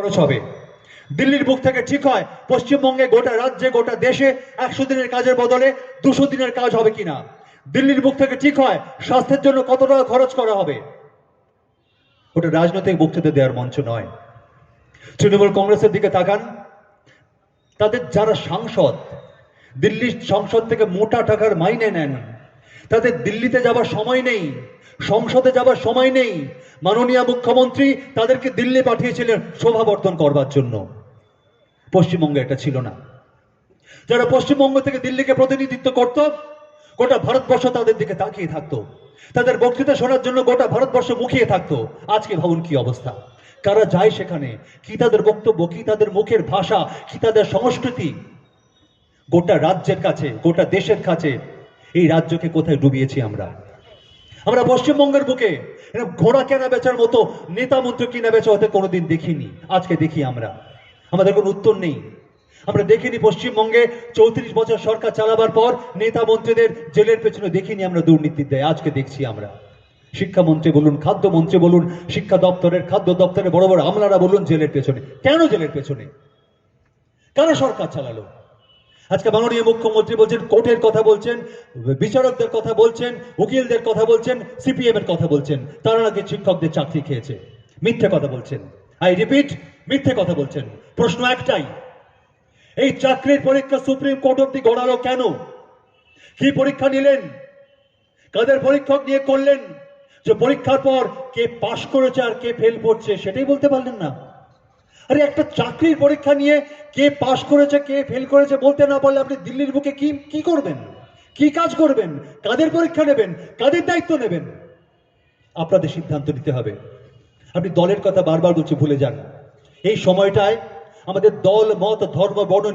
খরচ হবে। দিল্লির বুক থেকে ঠিক হয়, পশ্চিমবঙ্গে গোটা রাজ্যে, গোটা দেশে একশো দিনের কাজের বদলে দুশো দিনের কাজ হবে কিনা? দিল্লির বুক থেকে ঠিক হয়, স্বাস্থ্যের জন্য কত টাকা খরচ করা হবে? ওটা রাজনৈতিক বক্তৃতা দেওয়ার মঞ্চ নয়। তৃণমূল কংগ্রেসের দিকে তাকান। তাদের যারা সাংসদ, দিল্লির সংসদ থেকে মোটা টাকার মাইনে নেন তাদের দিল্লিতে যাবার সময় নেই, সংসদে যাবার সময় নেই। মাননীয় মুখ্যমন্ত্রী তাদেরকে দিল্লি পাঠিয়েছিলেন শোভাবর্ধন করবার জন্য। পশ্চিমবঙ্গে এটা ছিল না। যারা পশ্চিমবঙ্গ থেকে দিল্লিকে প্রতিনিধিত্ব করত, গোটা ভারতবর্ষ তাদের দিকে তাকিয়ে থাকতো। তাদের বক্তৃতা শোনার জন্য গোটা ভারতবর্ষ মুখিয়ে থাকতো। আজকে ভাবুন কি অবস্থা? কারা যায় সেখানে? কি তাদের বক্তব্য, কি তাদের মুখের ভাষা, কি তাদের সংস্কৃতি? গোটা রাজ্যের কাছে, গোটা দেশের কাছে এই রাজ্যকে কোথায় ডুবিয়েছি আমরা? আমরা পশ্চিমবঙ্গের বুকে ঘোড়া কেনা বেচার মতো, নেতা মন্ত্রী কিনা বেচা হতে কোনোদিন দেখিনি। আজকে দেখি আমরা। আমাদের কোনো উত্তর নেই। আমরা দেখিনি পশ্চিমবঙ্গে চৌত্রিশ বছর সরকার চালাবার পর নেতা মন্ত্রীদের জেলের পেছনে দেখিনি আমরা দুর্নীতির দেয়। আজকে দেখছি আমরা। শিক্ষামন্ত্রী বলুন, খাদ্যমন্ত্রী বলুন, শিক্ষা দপ্তরের, খাদ্য দপ্তরের বড় বড় আমলারা বলুন জেলের পেছনে। কেন জেলের পেছনে? কারা সরকার চালালো? আজকে মাননীয় মুখ্যমন্ত্রী বলছেন, কোর্টের কথা বলছেন, বিচারকদের কথা বলছেন, উকিলদের কথা বলছেন, সিপিএম এর কথা বলছেন। তারা নাকি শিক্ষকদের চাকরি খেয়েছে। মিথ্যে কথা বলছেন। আই রিপিট, মিথ্যে কথা বলছেন। প্রশ্ন একটাই, এই চাকরির পরীক্ষা সুপ্রিম কোর্ট অব্দি গড়ালো কেন? কি পরীক্ষা নিলেন? কাদের পরীক্ষক নিয়ে করলেন? যে পরীক্ষার পর কে পাশ করেছে আর কে ফেল করছে, সেটাই বলতে পারলেন না। আরে একটা চাকরির পরীক্ষা নিয়ে কে পাশ করেছে, কে ফেল করেছে বলতে না পারলে আপনি দিল্লির বুকে কি কি করবেন? কি কাজ করবেন? কাদের পরীক্ষা নেবেন? কাদের দায়িত্ব নেবেন? আপনাদের সিদ্ধান্ত নিতে হবে। আপনি দলের কথা বারবার বলছি, ভুলে যান। এই সময়টায় আমাদের দল, মত, ধর্ম, বর্ণ